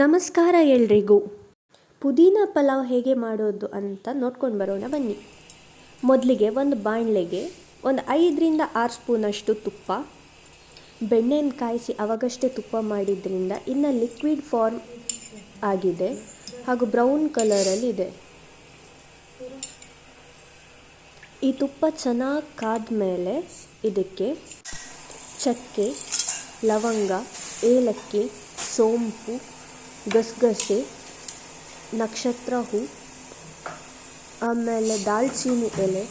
ನಮಸ್ಕಾರ ಎಲ್ರಿಗೂ. ಪುದೀನ ಪಲಾವ್ ಹೇಗೆ ಮಾಡೋದು ಅಂತ ನೋಡ್ಕೊಂಡು ಬರೋಣ ಬನ್ನಿ. ಮೊದಲಿಗೆ ಒಂದು ಬಾಣಲೆಗೆ ಒಂದು ಐದರಿಂದ ಆರು ಸ್ಪೂನಷ್ಟು ತುಪ್ಪ. ಬೆಣ್ಣೆನ ಕಾಯಿಸಿ ಅವಾಗಷ್ಟೇ ತುಪ್ಪ ಮಾಡಿದ್ರಿಂದ ಇನ್ನು ಲಿಕ್ವಿಡ್ ಫಾರ್ಮ್ ಆಗಿದೆ ಹಾಗೂ ಬ್ರೌನ್ ಕಲರಲ್ಲಿದೆ ಈ ತುಪ್ಪ ಚೆನ್ನಾಗಿ ಕಾದ ಮೇಲೆ ಇದಕ್ಕೆ ಚಕ್ಕೆ, ಲವಂಗ, ಏಲಕ್ಕಿ, ಸೋಂಪು ಗಸಗಸೆ ನಕ್ಷತ್ರ ಹೂ ಆಮೇಲೆ ದಾಲ್ಚೀನಿ ಎಲೆ,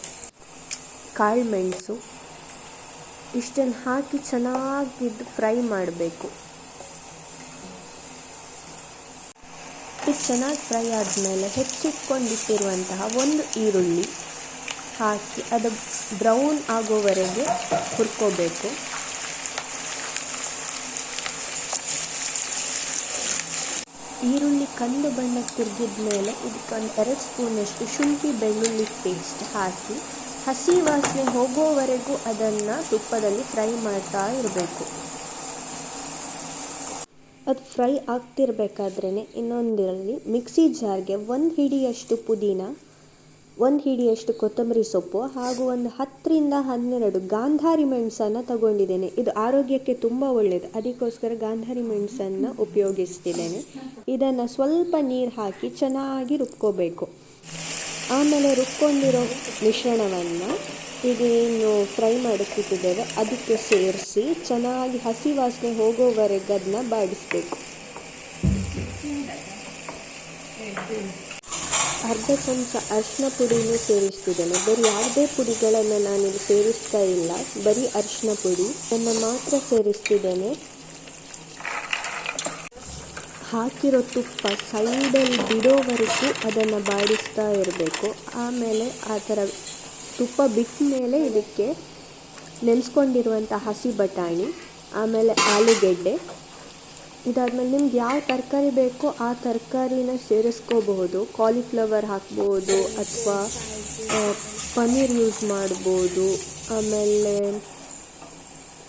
ಕಾಳುಮೆಣಸು ಇಷ್ಟನ್ನು ಹಾಕಿ ಚೆನ್ನಾಗಿದ್ದು ಫ್ರೈ ಮಾಡಬೇಕು. ಇದು ಚೆನ್ನಾಗಿ ಫ್ರೈ ಆದಮೇಲೆ ಹೆಚ್ಚಿಟ್ಕೊಂಡಿಟ್ಟಿರುವಂತಹ ಒಂದು ಈರುಳ್ಳಿ ಹಾಕಿ ಅದು ಬ್ರೌನ್ ಆಗೋವರೆಗೆ ಹುರ್ಕೋಬೇಕು. ಈರುಳ್ಳಿ ಕಂದು ಬಣ್ಣಕ್ಕೆ ತಿರುಗಿದ ಮೇಲೆ ಇದಕ್ಕೊಂದು ಎರಡು ಸ್ಪೂನಷ್ಟು ಶುಂಠಿ ಬೆಳ್ಳುಳ್ಳಿ ಪೇಸ್ಟ್ ಹಾಕಿ ಹಸಿ ವಾಸನೆ ಹೋಗೋವರೆಗೂ ಅದನ್ನು ತುಪ್ಪದಲ್ಲಿ ಫ್ರೈ ಮಾಡ್ತಾ ಇರಬೇಕು. ಅದು ಫ್ರೈ ಆಗ್ತಿರ್ಬೇಕಾದ್ರೇ ಇನ್ನೊಂದರಲ್ಲಿ ಮಿಕ್ಸಿ ಜಾರ್ಗೆ ಒಂದು ಹಿಡಿಯಷ್ಟು ಪುದೀನ ಒಂದು ಹಿಡಿಯಷ್ಟು ಕೊತ್ತಂಬರಿ ಸೊಪ್ಪು ಹಾಗೂ ಒಂದು ಹತ್ತರಿಂದ ಹನ್ನೆರಡು ಗಾಂಧಾರಿ ಮೆಣಸನ್ನು ತಗೊಂಡಿದ್ದೇನೆ. ಇದು ಆರೋಗ್ಯಕ್ಕೆ ತುಂಬ ಒಳ್ಳೆಯದು ಅದಕ್ಕೋಸ್ಕರ ಗಾಂಧಾರಿ ಮೆಣಸನ್ನು ಉಪಯೋಗಿಸ್ತಿದ್ದೇನೆ. ಇದನ್ನು ಸ್ವಲ್ಪ ನೀರು ಹಾಕಿ ಚೆನ್ನಾಗಿ ರುಬ್ಕೋಬೇಕು. ಆಮೇಲೆ ರುಬ್ಕೊಂಡಿರೋ ಮಿಶ್ರಣವನ್ನು ಇದೇನು ಫ್ರೈ ಮಾಡೋಕ್ಕಿಟ್ಟಿದ್ದೇವೆ ಅದಕ್ಕೆ ಸೇರಿಸಿ ಚೆನ್ನಾಗಿ ಹಸಿ ವಾಸನೆ ಹೋಗೋವರೆಗೆ ಅದನ್ನ ಬಾಡಿಸ್ಬೇಕು. ಅರ್ಧ ಚಮಚ ಅರಿಶಿನ ಪುಡಿನೂ ಸೇರಿಸ್ತಿದ್ದೇನೆ. ಬರೀ ಯಾವುದೇ ಪುಡಿಗಳನ್ನು ನಾನಿಲ್ಲಿ ಸೇರಿಸ್ತಾ ಇಲ್ಲ. ಬರೀ ಅರಿಶಿನ ಪುಡಿ. ಅನ್ನು ಮಾತ್ರ ಸೇರಿಸ್ತಿದ್ದೇನೆ. ಹಾಕಿರೋ ತುಪ್ಪ ಸೈಡಲ್ಲಿ ಬಿಡೋವರೆಗೂ ಅದನ್ನು ಬಾಡಿಸ್ತಾ ಇರಬೇಕು. ಆಮೇಲೆ ಆ ಥರ ತುಪ್ಪ ಬಿಟ್ಟ ಮೇಲೆ ಇದಕ್ಕೆ ನೆನೆಸ್ಕೊಂಡಿರುವಂಥ ಹಸಿ ಬಟಾಣಿ, ಆಮೇಲೆ ಆಲೂಗೆಡ್ಡೆ ಇದಾದಮೇಲೆ ನಿಮ್ಗೆ ಯಾವ ತರಕಾರಿ ಬೇಕೋ ಆ ತರಕಾರಿನ ಸೇರಿಸ್ಕೋಬಹುದು. ಕಾಲಿಫ್ಲವರ್ ಹಾಕ್ಬೋದು ಅಥವಾ ಪನ್ನೀರ್ ಯೂಸ್ ಮಾಡ್ಬೋದು. ಆಮೇಲೆ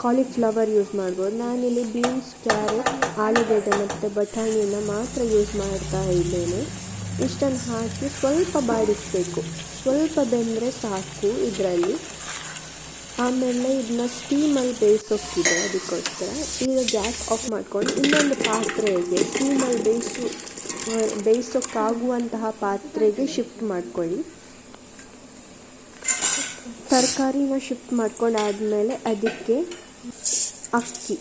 ಕಾಲಿಫ್ಲವರ್ ಯೂಸ್ ಮಾಡ್ಬೋದು. ನಾನಿಲ್ಲಿ ಬೀನ್ಸ್ ಕ್ಯಾರೆಟ್ ಆಲೂಗೆಡ್ಡೆ ಮತ್ತು ಬಟಾಣಿಯನ್ನು ಮಾತ್ರ ಯೂಸ್ ಮಾಡ್ತಾ ಇದ್ದೇನೆ. ಇಷ್ಟನ್ನು ಹಾಕಿ ಸ್ವಲ್ಪ ಬಾಡಿಸಬೇಕು. ಸ್ವಲ್ಪ ಬೆಂದರೆ ಸಾಕು ಇದರಲ್ಲಿ. ಆಮೇಲೆ ಇದನ್ನ ಸ್ಟೀಮಲ್ಲಿ ಬೇಯಿಸೋಕ್ಕಿದೆ ಅದಕ್ಕೋಸ್ಕರ. ಈಗ ಗ್ಯಾಸ್ ಆಫ್ ಮಾಡ್ಕೊಂಡು ಇನ್ನೊಂದು ಪಾತ್ರೆಗೆ ಸ್ಟೀಮಲ್ಲಿ ಬೇಯಿಸು ಬೇಯಿಸೋಕ್ಕಾಗುವಂತಹ ಪಾತ್ರೆಗೆ ಶಿಫ್ಟ್ ಮಾಡ್ಕೊಳ್ಳಿ. ತರಕಾರಿನ ಶಿಫ್ಟ್ ಮಾಡ್ಕೊಂಡಾದಮೇಲೆ ಅದಕ್ಕೆ ಅಕ್ಕಿ.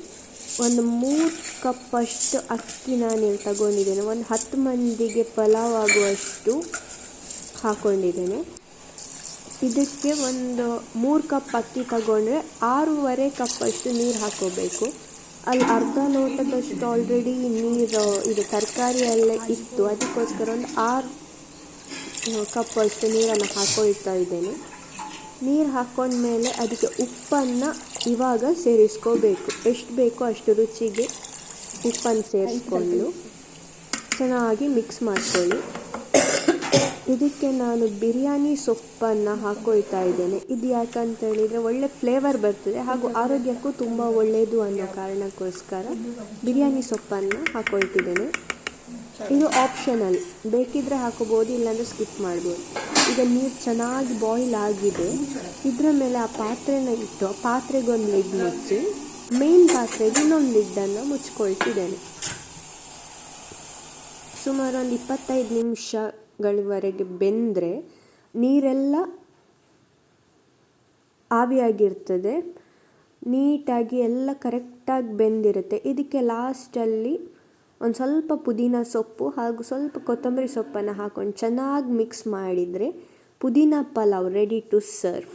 ಒಂದು ಮೂರು ಕಪ್ಪಷ್ಟು ಅಕ್ಕಿ ನಾನು ತಗೊಂಡಿದ್ದೇನೆ. ಒಂದು ಹತ್ತು ಮಂದಿಗೆ ಪಲಾವ್ ಆಗುವಷ್ಟು ಹಾಕ್ಕೊಂಡಿದ್ದೇನೆ ಇದಕ್ಕೆ ಒಂದು ಮೂರು ಕಪ್ ಅಕ್ಕಿ ತಗೊಂಡ್ರೆ ಆರೂವರೆ ಕಪ್ಪಷ್ಟು ನೀರು ಹಾಕೋಬೇಕು. ಅಲ್ಲಿ ಅರ್ಧ ಲೋಟದಷ್ಟು ಆಲ್ರೆಡಿ ನೀರು, ಇದು ತರಕಾರಿ ಎಲ್ಲ ಇತ್ತು. ಅದಕ್ಕೋಸ್ಕರ ಒಂದು ಆರು ಕಪ್ಪಷ್ಟು ನೀರನ್ನು ಹಾಕೊಳ್ತಾ ಇದ್ದೇನೆ. ನೀರು ಹಾಕ್ಕೊಂಡ್ಮೇಲೆ ಅದಕ್ಕೆ ಉಪ್ಪನ್ನು ಇವಾಗ ಸೇರಿಸ್ಕೋಬೇಕು. ಎಷ್ಟು ಬೇಕೋ ಅಷ್ಟು ರುಚಿಗೆ ಉಪ್ಪನ್ನು ಸೇರಿಸ್ಕೊಂಡು ಚೆನ್ನಾಗಿ ಮಿಕ್ಸ್ ಮಾಡ್ಕೊಳ್ಳಿ. ಇದಕ್ಕೆ ನಾನು ಬಿರಿಯಾನಿ ಸೊಪ್ಪನ್ನು ಹಾಕೊಳ್ತಾ ಇದ್ದೇನೆ. ಇದು ಯಾಕಂತ ಹೇಳಿದರೆ ಒಳ್ಳೆ ಫ್ಲೇವರ್ ಬರ್ತದೆ ಹಾಗೂ ಆರೋಗ್ಯಕ್ಕೂ ತುಂಬ ಒಳ್ಳೆಯದು ಅನ್ನೋ ಕಾರಣಕ್ಕೋಸ್ಕರ ಬಿರಿಯಾನಿ ಸೊಪ್ಪನ್ನು ಹಾಕೊಳ್ತಿದ್ದೇನೆ. ಇದು ಆಪ್ಷನಲ್ ಬೇಕಿದ್ರೆ ಹಾಕೋಬೋದು, ಇಲ್ಲಾಂದರೆ ಸ್ಕಿಪ್ ಮಾಡ್ಬೋದು. ಈಗ ನೀರು ಚೆನ್ನಾಗಿ ಬಾಯ್ಲ್ ಆಗಿದೆ. ಇದರ ಮೇಲೆ ಆ ಪಾತ್ರೆನ ಇಟ್ಟು ಪಾತ್ರೆಗೊಂದು ಲಿಡ್ ಮುಚ್ಚಿ ಮೇನ್ ಪಾತ್ರೆಗೆ ಇನ್ನೊಂದು ಲಿಡ್ಡನ್ನು ಮುಚ್ಕೊಳ್ತಿದ್ದೇನೆ. ಸುಮಾರು ಒಂದು ಇಪ್ಪತ್ತೈದು ನಿಮಿಷಗಳವರೆಗೆ ಬೆಂದರೆ ನೀರೆಲ್ಲ ಆವಿಯಾಗಿರ್ತದೆ. ನೀಟಾಗಿ ಎಲ್ಲ ಕರೆಕ್ಟಾಗಿ ಬೆಂದಿರುತ್ತೆ. ಇದಕ್ಕೆ ಲಾಸ್ಟಲ್ಲಿ ಒಂದು ಸ್ವಲ್ಪ ಪುದೀನ ಸೊಪ್ಪು ಹಾಗೂ ಸ್ವಲ್ಪ ಕೊತ್ತಂಬರಿ ಸೊಪ್ಪನ್ನು ಹಾಕ್ಕೊಂಡು ಚೆನ್ನಾಗಿ ಮಿಕ್ಸ್ ಮಾಡಿದರೆ ಪುದೀನ ಪಲಾವ್ ರೆಡಿ ಟು ಸರ್ವ್